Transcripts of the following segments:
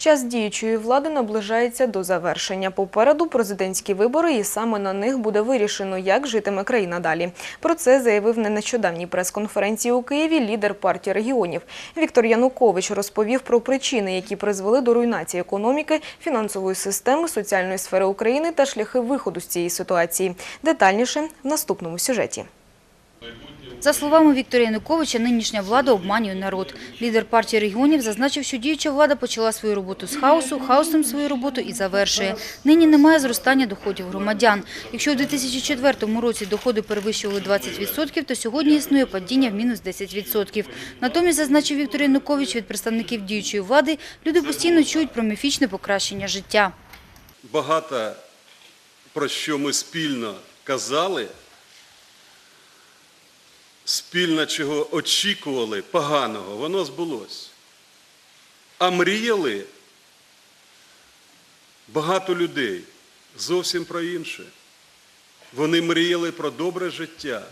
Час діючої влади наближається до завершення. Попереду президентські вибори, і саме на них буде вирішено, як житиме країна далі. Про це заявив на нещодавній прес-конференції у Києві лідер партії регіонів. Віктор Янукович розповів про причини, які призвели до руйнації економіки, фінансової системи, соціальної сфери України та шляхи виходу з цієї ситуації. Детальніше в наступному сюжеті. За словами Віктора Януковича, нинішня влада обманює народ. Лідер партії регіонів зазначив, що діюча влада почала свою роботу з хаосу, хаосом свою роботу і завершує. Нині немає зростання доходів громадян. Якщо у 2004 році доходи перевищували 20%, то сьогодні існує падіння в мінус 10%. Натомість, зазначив Віктор Янукович, від представників діючої влади люди постійно чують про міфічне покращення життя. багато про що ми спільно казали, спільно чого очікували поганого, воно збулося. А мріяли багато людей зовсім про інше. Вони мріяли про добре життя.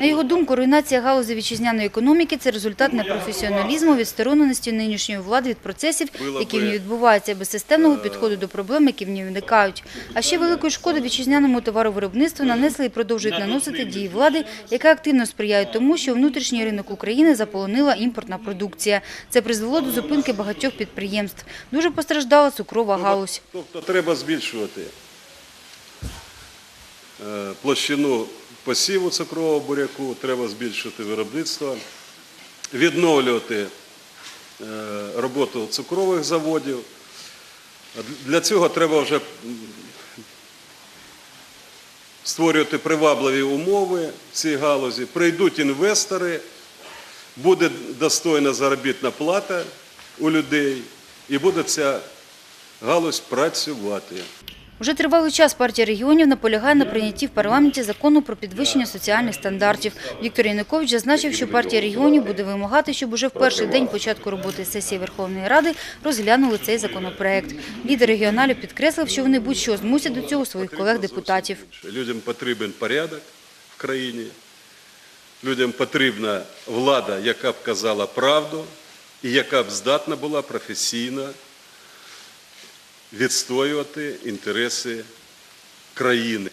На його думку, руйнація галузі вітчизняної економіки – це результат непрофесіоналізму, відстороненості нинішньої влади від процесів, які в ній відбуваються, без системного підходу до проблем, які в ній виникають. А ще великої шкоди вітчизняному товаровиробництву нанесли і продовжують наносити дії влади, яка активно сприяє тому, що внутрішній ринок України заполонила імпортна продукція. Це призвело до зупинки багатьох підприємств. Дуже постраждала цукрова галузь. Тобто треба збільшувати е, площину посіву цукрового буряку, треба збільшувати виробництво, відновлювати е, роботу цукрових заводів. Для цього треба вже створювати привабливі умови в цій галузі. Прийдуть інвестори, буде достойна заробітна плата у людей і буде ця галузь працювати. Уже тривалий час партія регіонів наполягає на прийнятті в парламенті закону про підвищення соціальних стандартів. Віктор Янукович зазначив, що партія регіонів буде вимагати, щоб уже в перший день початку роботи сесії Верховної Ради розглянули цей законопроект. Лідер регіоналів підкреслив, що вони будь-що змусять до цього своїх колег-депутатів. Людям потрібен порядок в країні, людям потрібна влада, яка б казала правду і яка б здатна була професійно відстоювати інтереси країни.